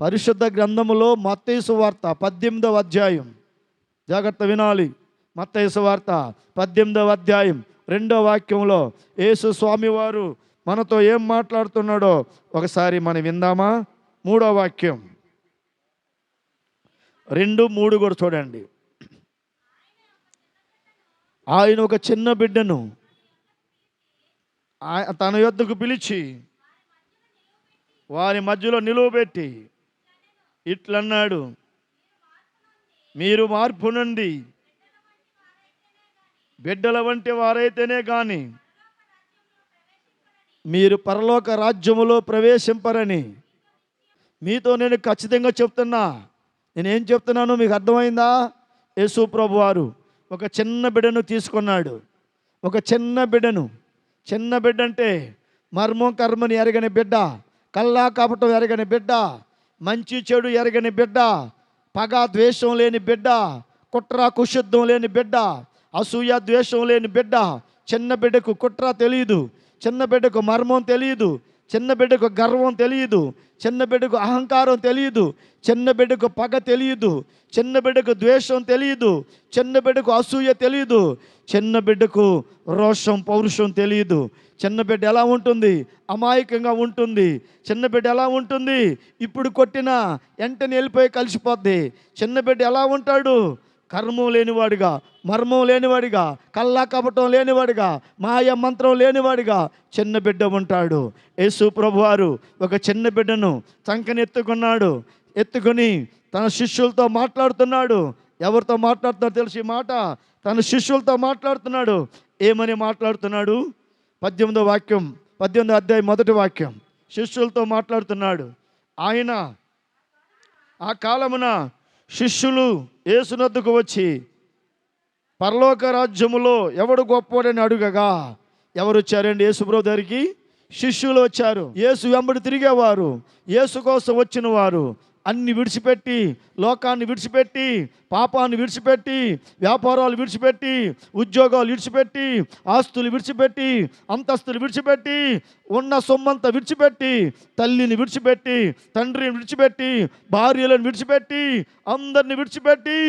పరిశుద్ధ గ్రంథములో మత్తేసు వార్త పద్దెనిమిదవ అధ్యాయం. జాగ్రత్త వినాలి. మత్తేసు వార్త పద్దెనిమిదవ అధ్యాయం రెండో వాక్యంలో యేసు స్వామివారు మనతో ఏం మాట్లాడుతున్నాడో ఒకసారి మనం విందామా? మూడో వాక్యం. రెండు మూడు కూడా చూడండి. ఆయన ఒక చిన్న బిడ్డను ఆయ- తన యొద్దకు పిలిచి వారి మధ్యలో నిలువబెట్టి ఇట్లన్నాడు మీరు మార్పు నుండి బిడ్డల వంటి వారైతేనే కానీ మీరు పరలోక రాజ్యములో ప్రవేశింపరని మీతో నేను ఖచ్చితంగా చెప్తున్నా. నేనేం చెప్తున్నాను మీకు అర్థమైందా? యేసు ప్రభు వారు ఒక చిన్న బిడ్డను తీసుకున్నాడు. ఒక చిన్న బిడ్డను. చిన్న బిడ్డ అంటే మర్మం కర్మని ఎరగని బిడ్డ కల్లా కపటం ఎరగని బిడ్డ మంచి చెడు ఎరగని బిడ్డ పగ ద్వేషం లేని బిడ్డ కుట్ర కుశుద్ధం లేని బిడ్డ అసూయ ద్వేషం లేని బిడ్డ చిన్న బిడ్డకు కుట్ర తెలియదు చిన్న బిడ్డకు మర్మం తెలియదు చిన్న బిడ్డకు గర్వం తెలియదు చిన్న బిడ్డకు అహంకారం తెలియదు చిన్న బిడ్డకు పగ తెలియదు చిన్న బిడ్డకు ద్వేషం తెలియదు చిన్న బిడ్డకు అసూయ తెలియదు చిన్న బిడ్డకు రోషం పౌరుషం తెలియదు చిన్న బిడ్డ ఎలా ఉంటుంది? అమాయకంగా ఉంటుంది. చిన్న బిడ్డ ఎలా ఉంటుంది? ఇప్పుడు కొట్టినా వెంటనే వెళ్ళిపోయి కలిసిపోద్ది. చిన్న బిడ్డ ఎలా ఉంటాడు? కర్మం లేనివాడిగా మర్మం లేనివాడిగా కల్లా కపటం లేనివాడిగా మాయ మంత్రం లేనివాడిగా చిన్న బిడ్డ ఉంటాడు. యేసు ప్రభువారు ఒక చిన్న బిడ్డను చంకని ఎత్తుకున్నాడు. ఎత్తుకొని తన శిష్యులతో మాట్లాడుతున్నాడు. ఎవరితో మాట్లాడుతున్నాడు తెలిసి మాట? తన శిష్యులతో మాట్లాడుతున్నాడు. ఏమని మాట్లాడుతున్నాడు? పద్దెనిమిదో వాక్యం పద్దెనిమిదో అధ్యాయం మొదటి వాక్యం. శిష్యులతో మాట్లాడుతున్నాడు. ఆయన ఆ కాలమున శిష్యులు ఏసునద్దుకు వచ్చి పరలోక రాజ్యములో ఎవడు గొప్పవాడని అడుగగా ఎవరు వచ్చారండి యేసుబ్రో దగ్గరికి శిష్యులు వచ్చారు. యేసు వెంబడి తిరిగేవారు. యేసు కోసం వచ్చిన వారు అన్ని విడిచిపెట్టి లోకాన్ని విడిచిపెట్టి పాపాన్ని విడిచిపెట్టి వ్యాపారాలు విడిచిపెట్టి ఉద్యోగాలు విడిచిపెట్టి ఆస్తులు విడిచిపెట్టి అంతస్తులు విడిచిపెట్టి ఉన్న సొమ్మంతా విడిచిపెట్టి తల్లిని విడిచిపెట్టి తండ్రిని విడిచిపెట్టి భార్యలను విడిచిపెట్టి అందరిని విడిచిపెట్టి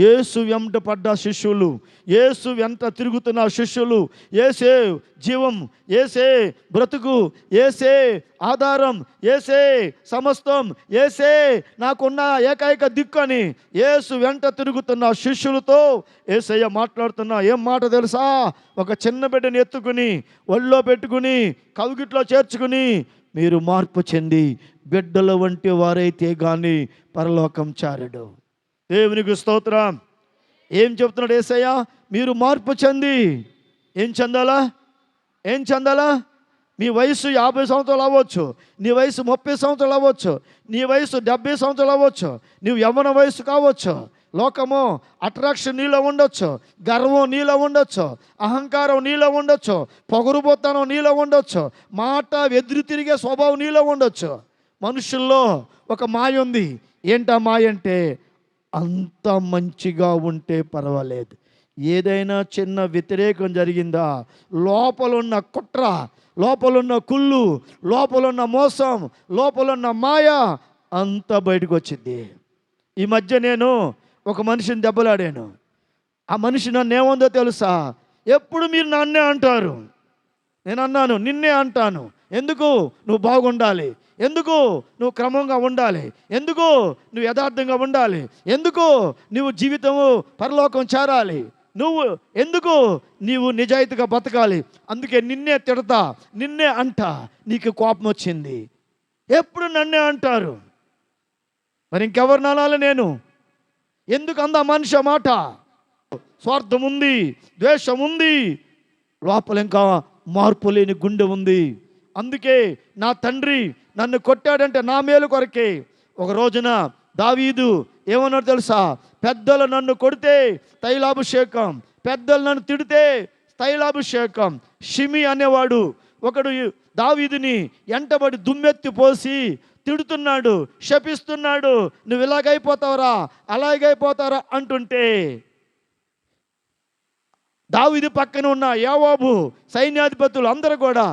ఏసు వెంట పడ్డ శిష్యులు ఏసు వెంట తిరుగుతున్న శిష్యులు ఏసే జీవం ఏసే బ్రతుకు ఏసే ఆధారం ఏసే సమస్తం ఏసే నాకున్న ఏకైక దిక్కు అని ఏసు వెంట తిరుగుతున్న శిష్యులతో ఏసయ్య మాట్లాడుతున్నా. ఏం మాట తెలుసా? ఒక చిన్న బిడ్డని ఎత్తుకుని ఒళ్ళో పెట్టుకుని కవిగిట్లో చేర్చుకుని మీరు మార్పు చెంది బిడ్డల వంటి వారైతే కానీ పరలోకం చారడు. దేవునికి స్తోత్రం. ఏం చెప్తున్నాడు ఏసయ్య? మీరు మార్పు చెంది. ఏం చెందాలా? ఏం చెందాలా? నీ వయసు యాభై సంవత్సరాలు అవ్వచ్చు. నీ వయసు ముప్పై సంవత్సరాలు అవ్వచ్చు. నీ వయసు డెబ్బై సంవత్సరాలు అవ్వచ్చు. నువ్వు యవ్వన వయసు కావచ్చు. లోకము అట్రాక్షన్ నీలో ఉండొచ్చు. గర్వం నీలో ఉండొచ్చు. అహంకారం నీలో ఉండొచ్చు. పొగరుబోతనం నీలో ఉండొచ్చు. మాట ఎదురు తిరిగే స్వభావం నీలో ఉండొచ్చు. మనుషుల్లో ఒక మాయ ఉంది. ఏంటా మాయ అంటే? అంత మంచిగా ఉంటే పర్వాలేదు. ఏదైనా చిన్న వ్యతిరేకం జరిగిందా? లోపలున్న కుట్ర లోపలున్న కుళ్ళు లోపలున్న మోసం లోపలున్న మాయ అంతా బయటకు వచ్చింది ఈ మధ్య నేను ఒక మనిషిని దెబ్బలాడాను. ఆ మనిషి నన్ను ఏముందో తెలుసా? ఎప్పుడు మీరు నన్నే అంటారు? నేను అన్నాను నిన్నే అంటాను. ఎందుకు? నువ్వు బాగుండాలి. ఎందుకు నువ్వు క్రమంగా ఉండాలి? ఎందుకు నువ్వు యథార్థంగా ఉండాలి? ఎందుకు నువ్వు జీవితము పరలోకం చేరాలి? నువ్వు ఎందుకు నీవు నిజాయితీగా బతకాలి? అందుకే నిన్నే తిడతా నిన్నే అంట నీకు కోపం వచ్చింది. ఎప్పుడు నన్నే అంటారు? మరి ఇంకెవరు అనాలి నేను? ఎందుకు అందా మనిషి మాట? స్వార్థం ఉంది ద్వేషం ఉంది లోపల ఇంకా మార్పు లేని గుండె ఉంది. అందుకే నా తండ్రి నన్ను కొట్టాడంటే నా మేలు కొరకే. ఒక రోజున దావీదు ఏమన్నాడు తెలుసా? పెద్దలు నన్ను కొడితే తైలాభిషేకం పెద్దలు నన్ను తిడితే తైలాభిషేకం. షిమి అనేవాడు ఒకడు దావీదుని ఎంటబడి దుమ్మెత్తి పోసి తిడుతున్నాడు శపిస్తున్నాడు నువ్వు ఇలాగైపోతావరా అలాగైపోతారా అంటుంటే దావిది పక్కన ఉన్న యావాబు సైన్యాధిపతులు అందరూ కూడా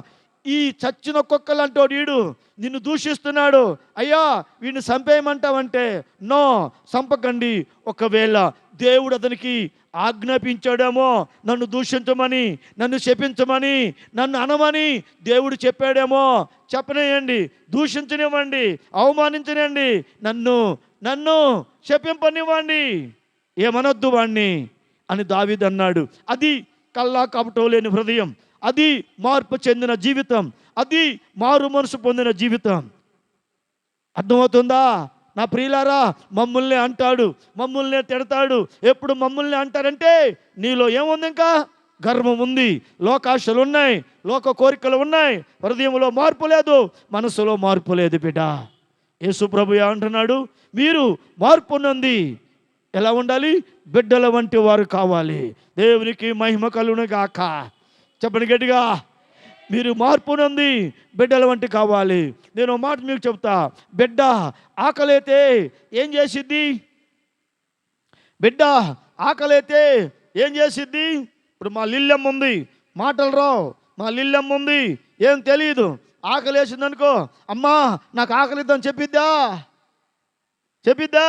ఈ చచ్చిన కుక్కలంటోడు వీడు. నిన్ను దూషిస్తున్నాడు. అయ్యా వీడిని చంపేయమంటావంటే నో చంపకండి. ఒకవేళ దేవుడు అతనికి ఆజ్ఞాపించాడేమో నన్ను దూషించమని నన్ను శపించమని నన్ను అనమని దేవుడు చెప్పాడేమో చెప్పనేయండి. దూషించనివ్వండి. అవమానించనివ్వండి నన్ను నన్ను శపింపనివ్వండి. ఏమనొద్దు వాణ్ణి అని దావిదన్నాడు. అది కల్లా కపటం లేని హృదయం. అది మార్పు చెందిన జీవితం. అది మారు మనసు పొందిన జీవితం. అర్థమవుతుందా? నా ప్రియులారా మమ్మల్ని అంటాడు మమ్మల్ని తిడతాడు. ఎప్పుడు మమ్మల్ని అంటారంటే నీలో ఏముంది ఇంకా? గర్వం ఉంది లోకాశలు ఉన్నాయి లోక కోరికలు ఉన్నాయి హృదయంలో మార్పు లేదు మనసులో మార్పు లేదు బిడ్డ. యేసుప్రభు అంటున్నాడు మీరు మార్పు నుండి ఎలా ఉండాలి? బిడ్డల వంటి వారు కావాలి. దేవునికి మహిమ కలుగును గాక. చెప్పండి గట్టిగా. మీరు మార్పునంది బిడ్డల వంటి కావాలి. నేను మాట మీకు చెప్తా. బిడ్డ ఆకలైతే ఏం చేసిద్ది? బిడ్డ ఆకలైతే ఏం చేసిద్ది? ఇప్పుడు మా లిల్లెమ్మ ఉంది. మాటలు రావు. మా లిల్లెమ్మ ఉంది. ఏం తెలియదు ఆకలి వేసిందనుకో అమ్మా నాకు ఆకలిద్దని చెప్పిద్దా? చెప్పిద్దా?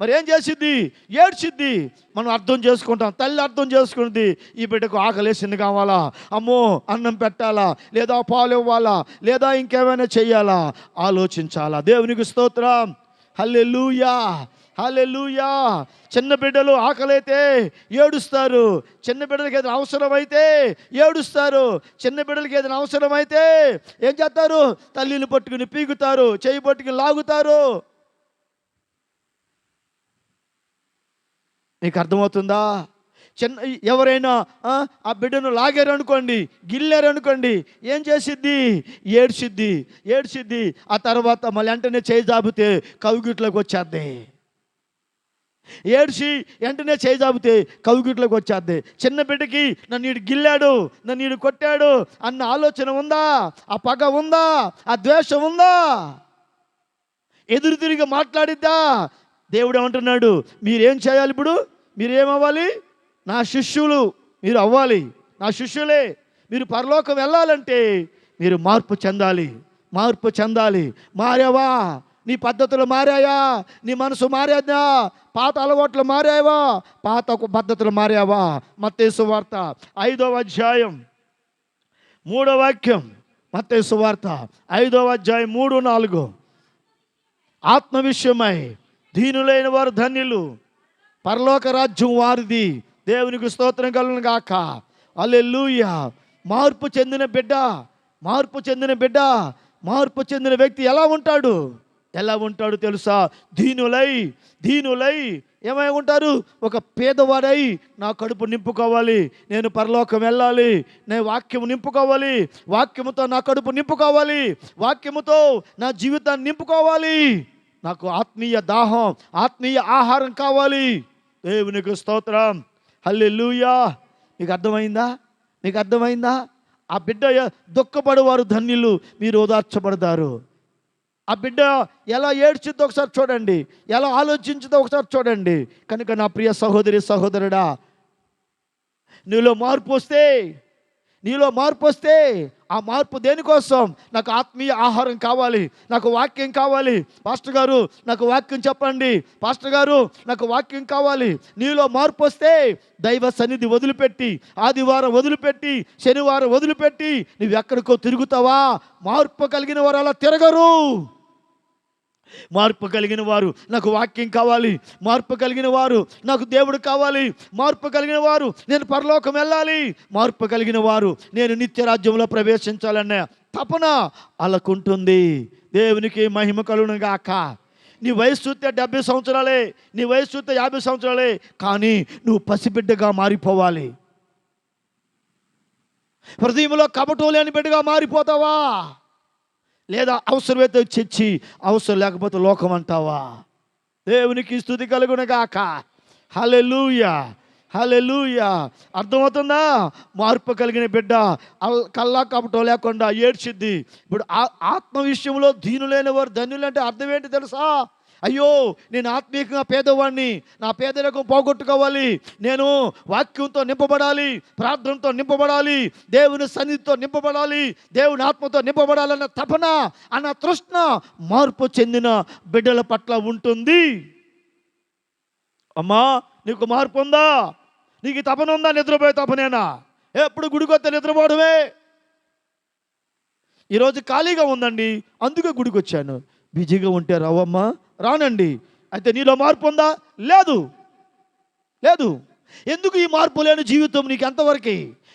మరి ఏం చేసిద్ది? ఏడ్చిద్ది. మనం అర్థం చేసుకుంటాం. తల్లి అర్థం చేసుకుంది. ఈ బిడ్డకు ఆకలేసింది కావాలా? అమ్మో అన్నం పెట్టాలా? లేదా పాలు ఇవ్వాలా? లేదా ఇంకేమైనా చేయాలా ఆలోచించాలా. దేవునికి స్తోత్రం. హల్లెలూయా! హల్లెలూయా! చిన్న బిడ్డలు ఆకలైతే ఏడుస్తారు. చిన్న బిడ్డలకి ఏదైనా అవసరమైతే ఏడుస్తారు. చిన్న బిడ్డలకి ఏదైనా అవసరమైతే ఏం చేస్తారు? తల్లిని పట్టుకుని పీకుతారు. చేయి పట్టుకుని లాగుతారు. నీకు అర్థమవుతుందా చిన్న ఎవరైనా ఆ, ఆ బిడ్డను లాగారు అనుకోండి గిల్లారు అనుకోండి ఏం చేసిద్ది? ఏడ్చిద్ది ఏడ్చిద్ది. ఆ తర్వాత మళ్ళీ వెంటనే చేయి జాబితే కవిగిట్లోకి వచ్చేద్ది. ఏడ్చి వెంటనే చేయి జాబితే కవిగిట్లోకి వచ్చేద్ది. చిన్న బిడ్డకి నన్ను ఈడు గిల్లాడు నన్ను ఈడు కొట్టాడు అన్న ఆలోచన ఉందా? ఆ పగ ఉందా? ఆ ద్వేషం ఉందా? ఎదురు తిరిగి మాట్లాడిద్దా? దేవుడు ఏమంటున్నాడు? మీరేం చేయాలి ఇప్పుడు? మీరేమవ్వాలి? నా శిష్యులు మీరు అవ్వాలి. నా శిష్యులే మీరు పరలోకం వెళ్ళాలంటే మీరు మార్పు చెందాలి. మార్పు చెందాలి. మారావా? నీ పద్ధతులు మారాయా? నీ మనసు మారాదా పాత అలవాట్లు మారావా పాత పద్ధతులు మారావా? మత్తేసు వార్త ఐదవ అధ్యాయం. మూడో వాక్యం. మత్తేసు వార్త ఐదవ అధ్యాయం మూడు నాలుగు. ఆత్మ విషయమై దీనులైన వారు ధన్యులు. పరలోక రాజ్యం వారిది. దేవునికి స్తోత్రం కలను గాక. అల్లెలుయ మార్పు చెందిన బిడ్డ. మార్పు చెందిన బిడ్డ. మార్పు చెందిన వ్యక్తి ఎలా ఉంటాడు? ఎలా ఉంటాడు తెలుసా? దీనులై దీనులై ఏమై ఉంటారు? ఒక పేదవాడై నా కడుపు నింపుకోవాలి. నేను పరలోకం వెళ్ళాలి. నేను వాక్యము నింపుకోవాలి. వాక్యముతో నా కడుపు నింపుకోవాలి. వాక్యముతో నా జీవితాన్ని నింపుకోవాలి. నాకు ఆత్మీయ దాహం ఆత్మీయ ఆహారం కావాలి. దేవునికి స్తోత్రం. హల్లెలూయా. మీకు అర్థమైందా? మీకు అర్థమైందా? ఆ బిడ్డ దుఃఖపడేవారు ధన్యులు మీరు ఓదార్చబడతారు. ఆ బిడ్డ ఎలా ఏడ్చిద్దో ఒకసారి చూడండి ఎలా ఆలోచించిందో ఒకసారి చూడండి. కనుక నా ప్రియ సహోదరి సహోదరుడా నీలో మార్పు వస్తే నీలో మార్పు వస్తే ఆ మార్పు దేనికోసం? నాకు ఆత్మీయ ఆహారం కావాలి నాకు వాక్యం కావాలి. పాస్టర్ గారు నాకు వాక్యం చెప్పండి. పాస్టర్ గారు నాకు వాక్యం కావాలి. నీలో మార్పు వస్తే దైవ సన్నిధి వదిలిపెట్టి ఆదివారం వదిలిపెట్టి శనివారం వదిలిపెట్టి నువ్వు ఎక్కడికో తిరుగుతావా? మార్పు కలిగిన వారు అలా తిరగరు. మార్పు కలిగిన వారు నాకు వాక్యం కావాలి మార్పు కలిగిన వారు నాకు దేవుడు కావాలి మార్పు కలిగిన వారు నేను పరలోకం వెళ్ళాలి మార్పు కలిగిన వారు నేను నిత్య రాజ్యంలో ప్రవేశించాలన్న తపన అలాకుంటుంది దేవునికి మహిమ కలుగును గాక. నీ వయసు చూస్తే డెబ్బై సంవత్సరాలే నీ వయసు చూస్తే యాభై సంవత్సరాలే కానీ నువ్వు పసిబిడ్డగా మారిపోవాలి. హృదయంలో కపటం లేని బిడ్డగా మారిపోతావా? లేదా అవసరమైతే చర్చి అవసరం లేకపోతే లోకం అంటావా? దేవునికి స్థుతి కలుగునగాక హలెలూయా హలెలూయా అర్థమవుతుందా? మార్పు కలిగిన బిడ్డ అల్ కల్లా కపటం లేకుండా ఏడ్చిద్ది. ఇప్పుడు ఆ- ఆత్మ విషయంలో దీనులైన వారు ధన్యులు అంటే అర్థం ఏంటి తెలుసా? అయ్యో నేను ఆత్మీయంగా పేదవాడిని నా పేదరికం పోగొట్టుకోవాలి. నేను వాక్యంతో నింపబడాలి ప్రార్థనతో నింపబడాలి దేవుని సన్నిధితో నింపబడాలి దేవుని ఆత్మతో నింపబడాలన్న తపన అన్న తృష్ణ మార్పు చెందిన బిడ్డల పట్ల ఉంటుంది. అమ్మా నీకు మార్పు ఉందా? నీకు తపన ఉందా? నిద్రపోయే తపనేనా? ఎప్పుడు గుడికొస్తే నిద్రపోవడమే? ఈరోజు ఖాళీగా ఉందండి అందుకే గుడికి వచ్చాను బిజీగా ఉంటే రావమ్మా రానండి. అయితే నీలో మార్పు ఉందా? లేదు. లేదు. ఎందుకు ఈ మార్పు లేని జీవితం నీకు ఎంతవరకు?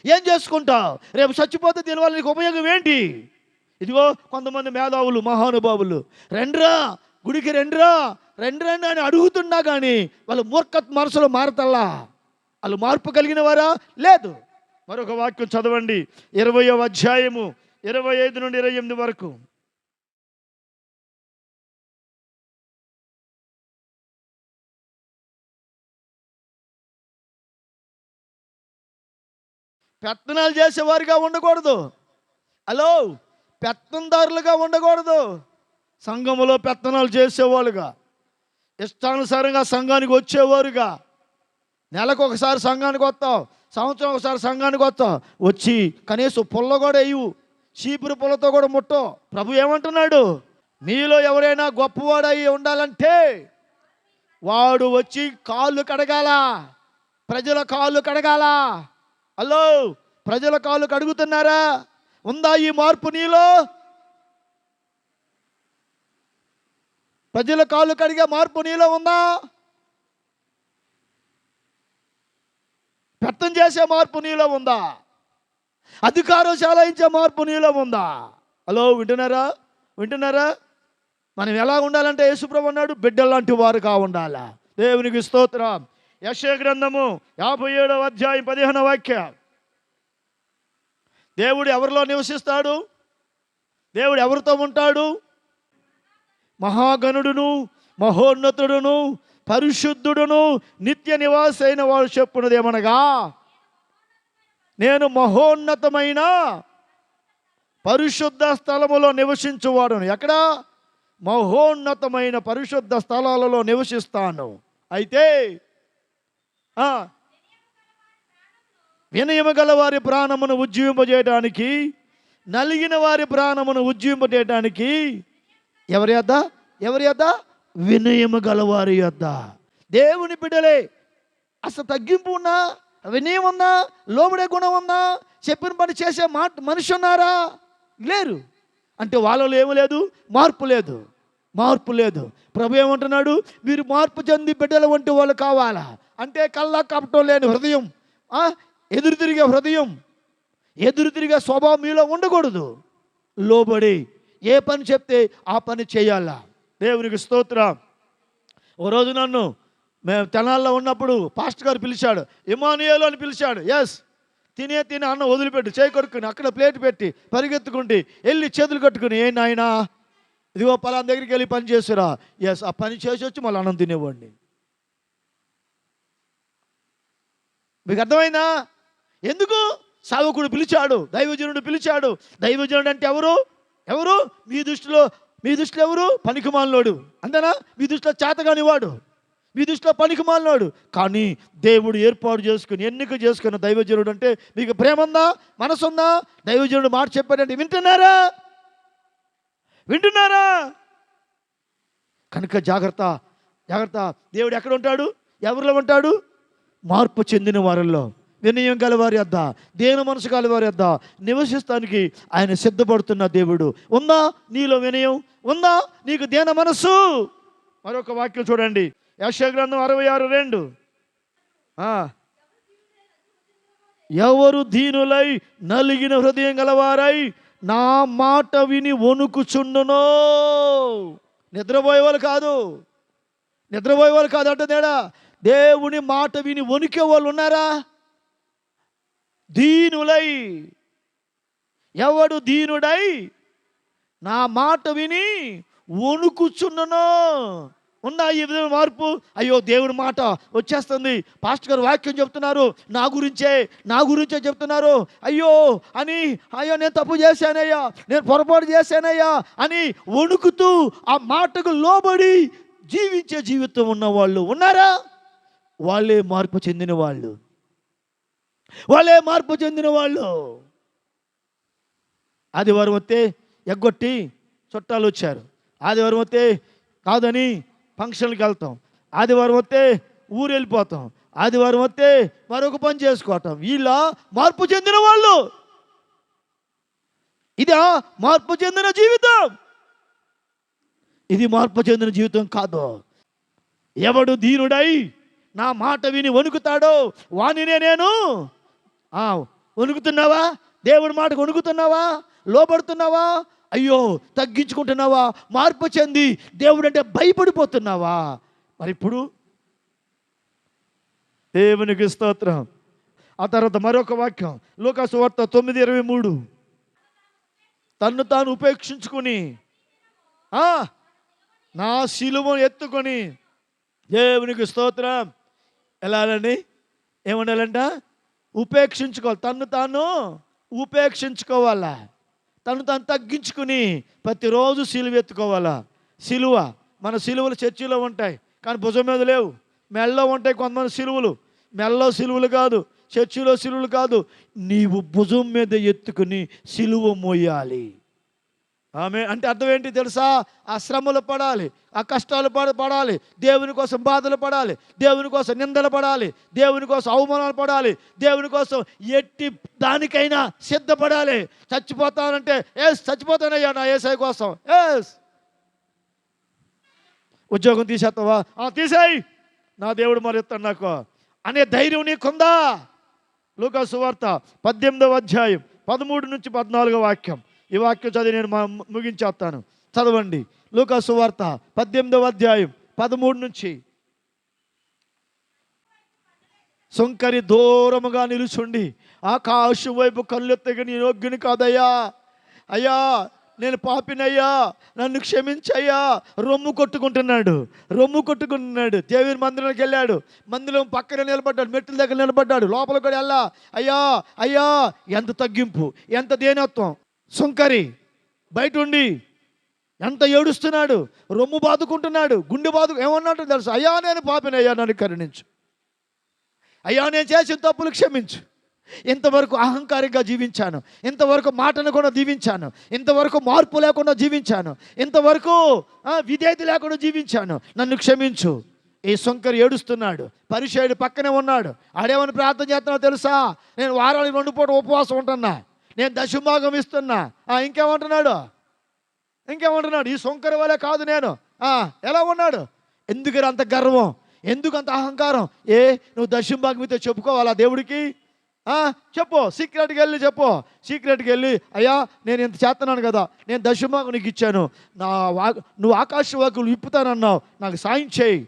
ఏం చేసుకుంటావు? రేపు చచ్చిపోతే దీనివల్ల నీకు ఉపయోగం ఏంటి? ఇదిగో కొంతమంది మేధావులు మహానుభావులు రెండ్రా గుడికి రెండ్రా రెండు రండి అని అడుగుతున్నా కానీ వాళ్ళు మూర్ఖత్ మనసులో మారతల్లా? వాళ్ళు మార్పు కలిగిన వారా లేదు. మరొక వాక్యం చదవండి. ఇరవయో అధ్యాయము ఇరవై ఐదు నుండి ఇరవై ఎనిమిది వరకు. పెత్తనాలు చేసేవారుగా ఉండకూడదు. హలో? పెత్తందారులుగా ఉండకూడదు. సంఘములో పెత్తనాలు చేసేవాళ్ళుగా. ఇష్టానుసారంగా సంఘానికి వచ్చేవారుగా. నెలకు ఒకసారి సంఘానికి వస్తావు సంవత్సరం ఒకసారి సంఘానికి వస్తావు వచ్చి కనీసం పుల్ల కూడా వేయవు చీపురు పుల్లతో కూడా ముట్టో. ప్రభు ఏమంటున్నాడు? మీలో ఎవరైనా గొప్పవాడై ఉండాలంటే వాడు వచ్చి కాళ్ళు కడగాల ప్రజల కాళ్ళు కడగాల. హలో ప్రజల కాళ్ళు కడుగుతున్నారా? ఉందా ఈ మార్పు నీలో? ప్రజల కాళ్ళు కడిగే మార్పు నీలో ఉందా? వ్యక్తం చేసే మార్పు నీలో ఉందా? అధికారం చాలాయించే మార్పు నీలో ఉందా? హలో వింటున్నారా? వింటున్నారా? మనం ఎలా ఉండాలంటే యేసుప్రభు అన్నాడు బిడ్డలాంటి వారుగా ఉండాలా. దేవునికి స్తోత్రం. యశ గ్రంథము యాభై ఏడవ అధ్యాయం పదిహేను వాక్య దేవుడు ఎవరిలో నివసిస్తాడు? దేవుడు ఎవరితో ఉంటాడు? మహాగణుడును మహోన్నతుడును పరిశుద్ధుడును నిత్య నివాస అయిన వాడు చెప్పున్నదేమనగా నేను మహోన్నతమైన పరిశుద్ధ స్థలములో నివసించువాడును. ఎక్కడ? మహోన్నతమైన పరిశుద్ధ స్థలాలలో నివసిస్తాను. అయితే వినయము గల వారి ప్రాణమును ఉజ్జీవింపజేయడానికి నలిగిన వారి ప్రాణమును ఉజ్జీవింపజేయడానికి ఎవరి యొద్ద ఎవరి యొద్ద వినయము గలవారి యొద్ద దేవుని బిడ్డలే అసలు తగ్గింపు ఉన్నా వినయం ఉందా లోబడే గుణం ఉందా చెప్పిన పని చేసే మాట మనిషి ఉన్నారా? లేరు. అంటే వాళ్ళలో ఏమీ లేదు మార్పు లేదు. మార్పు లేదు. ప్రభు ఏమంటున్నాడు? మీరు మార్పు చెంది బిడ్డల వంటి వాళ్ళు కావాలా? అంటే కళ్ళ కపటం లేని హృదయం. ఆ, ఎదురు తిరిగే హృదయం. ఎదురు తిరిగే స్వభావం మీలో ఉండకూడదు. లోబడి ఏ పని చెప్తే ఆ పని చేయాలా. దేవునికి స్తోత్రం. ఓ రోజు నన్ను మేము తెనాల్లో ఉన్నప్పుడు పాస్టర్ గారు పిలిచాడు. ఇమానియేలు అని పిలిచాడు. ఎస్ తినే తినే అన్నం వదిలిపెట్టి చేయి కొడుకుని అక్కడ ప్లేట్ పెట్టి పరిగెత్తుకుంటే వెళ్ళి చేతులు కట్టుకుని ఏ నాయనా ఇదిగో పలానా దగ్గరికి వెళ్ళి పని చేసిరా. ఎస్ ఆ పని చేసి వచ్చి మళ్ళీ అన్నం తినేవాడిని. మీకు అర్థమైందా? ఎందుకు? సావకుడు పిలిచాడు దైవజనుడు పిలిచాడు. దైవజనుడు అంటే ఎవరు? ఎవరు? మీ దృష్టిలో మీ దృష్టిలో ఎవరు? పనికిమాలినోడు. అంతేనా? మీ దృష్టిలో చేతగాని వాడు. మీ దృష్టిలో పనికిమాలినోడు. కానీ దేవుడు ఏర్పాటు చేసుకుని ఎన్నిక చేసుకున్న దైవజనుడు అంటే మీకు ప్రేమ ఉందా మనసు ఉందా దైవజనుడు మాట చెప్పాడంటే వింటున్నారా? వింటున్నారా? కనుక జాగ్రత్త జాగ్రత్త. దేవుడు ఎక్కడ ఉంటాడు? ఎవరిలో ఉంటాడు? మార్పు చెందిన వారిలో వినయం గలవారి వద్ద దేన మనసు గలవారి వద్ద నివసిస్తానికి ఆయన సిద్ధపడుతున్న దేవుడు. ఉందా నీలో వినయం? ఉందా నీకు దేన మనస్సు? మరొక వాక్యం చూడండి. యశగ్రంథం అరవై ఆరు రెండు. ఆ. ఎవరు దీనులై నలిగిన హృదయం గలవారై నా మాట విని వణుకుచుండునో? నిద్రపోయే వాళ్ళు కాదు. నిద్రపోయే వాళ్ళు కాదు అంటే తేడా దేవుని మాట విని వణికే వాళ్ళు ఉన్నారా? దీనులై. ఎవడు దీనుడై నా మాట విని వణుకుచున్నను ఉందా ఈ విధమైన మార్పు? అయ్యో దేవుడి మాట వచ్చేస్తుంది. పాస్టర్ గారు వాక్యం చెప్తున్నారు. నా గురించే నా గురించే చెప్తున్నారు. అయ్యో అని అయ్యో నేను తప్పు చేశానయ్యా నేను పొరపాటు చేశానయ్యా అని వణుకుతూ ఆ మాటకు లోబడి జీవించే జీవితం ఉన్న వాళ్ళు ఉన్నారా? వాళ్ళే మార్పు చెందిన వాళ్ళు వాళ్ళే మార్పు చెందిన వాళ్ళు ఆదివారం వస్తే ఎగ్గొట్టి చుట్టాలు వచ్చారు. ఆదివారం వస్తే కాదని ఫంక్షన్కి వెళ్తాం. ఆదివారం వస్తే ఊరు వెళ్ళిపోతాం ఆదివారం వస్తే మరొక పని చేసుకోవటం. వీళ్ళ మార్పు చెందిన వాళ్ళు ఇదా మార్పు చెందిన జీవితం. ఇది మార్పు చెందిన జీవితం కాదు. ఎవడు దీనుడై నా మాట విని వణుకుతాడో? వానినే నేను? ఆ, వణుకుతున్నావా? దేవుడి మాటకు వణుకుతున్నావా? లోపడుతున్నావా అయ్యో తగ్గించుకుంటున్నావా? మార్పు చెంది దేవుడు అంటే భయపడిపోతున్నావా? మరి ఇప్పుడు దేవునికి స్తోత్రం. ఆ తర్వాత మరొక వాక్యం లోకాసు వార్త తొమ్మిది ఇరవై మూడు. తన్ను తాను ఉపేక్షించుకుని ఆ, నా శిలువను ఎత్తుకొని దేవునికి స్తోత్రం. ఎలా ఎలాగండి ఏముండాలంట ఉపేక్షించుకోవాలి. తను తాను ఉపేక్షించుకోవాలా? తను తాను తగ్గించుకుని ప్రతిరోజు సిలువ ఎత్తుకోవాలా? సిలువ. మన సిలువలు చర్చిలో ఉంటాయి కానీ భుజం మీద లేవు. మెల్లో ఉంటాయి కొంతమంది సిలువలు. మెల్లో సిలువలు కాదు చర్చిలో సిలువలు కాదు. నీవు భుజం మీద ఎత్తుకుని సిలువ మోయాలి. ఆమె అంటే అర్థం ఏంటి తెలుసా? ఆ శ్రమలు పడాలి ఆ కష్టాలు పడ పడాలి దేవుని కోసం బాధలు పడాలి దేవుని కోసం నిందలు పడాలి దేవుని కోసం అవమానాలు పడాలి దేవుని కోసం ఎట్టి దానికైనా సిద్ధపడాలి. చచ్చిపోతానంటే ఎస్ చచ్చిపోతానయ్యా నా ఏసై కోసం. ఎస్ ఉద్యోగం తీసేస్తావా? ఆ, తీసేయ్. నా దేవుడు మరి నాకు. అనే ధైర్యం నీకుందా? లూకా సువార్త పద్దెనిమిదవ అధ్యాయం పదమూడు నుంచి పద్నాలుగో వాక్యం. ఈ వాక్యం చదివి నేను ముగించేస్తాను. చదవండి. లూకా సువార్త పద్దెనిమిదవ అధ్యాయం పదమూడు నుంచి. సుంకరి దూరముగా నిలుచుండి ఆకాశం వైపు కళ్ళెత్తగా నేను యోగ్యుని కాదయ్యా. అయ్యా నేను పాపినయ్యా. నన్ను క్షమించయ్యా. రొమ్ము కొట్టుకుంటున్నాడు. రొమ్ము కొట్టుకుంటున్నాడు. దేవుని మందిరానికి వెళ్ళాడు. మందిరం పక్కన నిలబడ్డాడు. మెట్ల దగ్గర నిలబడ్డాడు. లోపల కూడా వెళ్ళా. అయ్యా అయ్యా ఎంత తగ్గింపు ఎంత దేనత్వం. సుంకరి బయట ఉండి ఎంత ఏడుస్తున్నాడు? రొమ్ము బాదుకుంటున్నాడు గుండె బాదు ఏమన్నట్టు తెలుసు? అయ్యా నేను పాపినయ్యా నన్ను కరుణించు. అయ్యా నేను చేసిన తప్పులు క్షమించు. ఇంతవరకు అహంకారంగా జీవించాను. ఇంతవరకు మాటను కూడా జీవించాను ఇంతవరకు మార్పు లేకుండా జీవించాను. ఇంతవరకు విధేయత లేకుండా జీవించాను. నన్ను క్షమించు. ఈ శంకర్ ఏడుస్తున్నాడు. పరిచయుడు పక్కనే ఉన్నాడు. ఆడేమని ప్రార్థన చేస్తున్నావు తెలుసా? నేను వారానికి రెండు పూట ఉపవాసం ఉంటున్నా. నేను దశభాగం ఇస్తున్నా. ఆ, ఇంకేమంటున్నాడు? ఇంకేమంటున్నాడు? ఈ శంకర్ వలె కాదు నేను. ఆ, ఎలా ఉన్నాడు? ఎందుకు అంత గర్వం? ఎందుకు అంత అహంకారం? ఏ నువ్వు దశభాగం మీతో చెప్పుకోవాలా దేవుడికి? చెప్పు సీక్రెట్కి వెళ్ళి చెప్పు. సీక్రెట్కి వెళ్ళి అయ్యా నేను ఇంత చేస్తున్నాను కదా నేను దశభాగం నీకు ఇచ్చాను. నా వా నువ్వు ఆకాశ వాకులు విప్పుతానన్నావు. నాకు సాయం చేయి.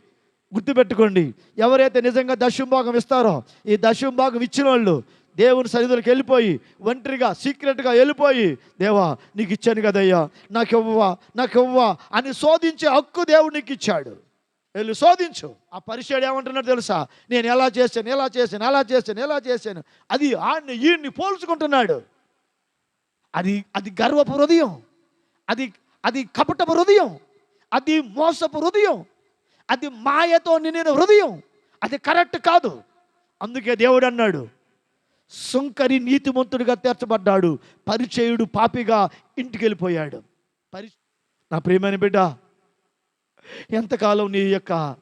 గుర్తుపెట్టుకోండి. ఎవరైతే నిజంగా దశభాగం ఇస్తారో ఈ దశభాగం ఇచ్చిన వాళ్ళు దేవుని సన్నిధిలోకి వెళ్ళిపోయి ఒంటరిగా సీక్రెట్గా వెళ్ళిపోయి దేవా నీకు ఇచ్చాను కదయ్యా నాకు ఇవ్వవా నాకు ఇవ్వవా అని శోధించే హక్కు దేవుడు నీకు ఇచ్చాడు. వెళ్ళి శోధించు. ఆ పరిచయం ఏమంటున్నాడు తెలుసా? నేను ఎలా చేశాను ఎలా చేశాను ఎలా చేశాను ఎలా చేశాను అది ఆడిని ఈయన్ని పోల్చుకుంటున్నాడు. అది అది గర్వపు హృదయం. అది అది కపటపు హృదయం. అది మోసపు హృదయం. అది మాయతో నిండిన హృదయం. అది కరెక్ట్ కాదు. అందుకే దేవుడు అన్నాడు సుంకరి నీతిమంతుడిగా తీర్చబడ్డాడు. పరిచయుడు పాపిగా ఇంటికి వెళ్ళిపోయాడు పరి నా ప్రియమైన బిడ్డ ఎంతకాలం నీ యొక్క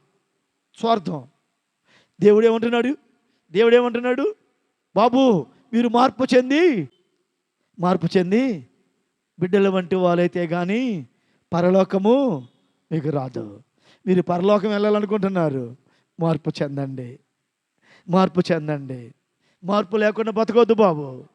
స్వార్థం? దేవుడేమంటున్నాడు? దేవుడేమంటున్నాడు? బాబు మీరు మార్పు చెంది మార్పు చెంది బిడ్డల వంటి వాళ్ళైతే కానీ పరలోకము మీకు రాదు. మీరు పరలోకం వెళ్ళాలనుకుంటున్నారు. మార్పు చెందండి. మార్పు చెందండి. మార్పు లేకుండా బతకొద్దు బాబు.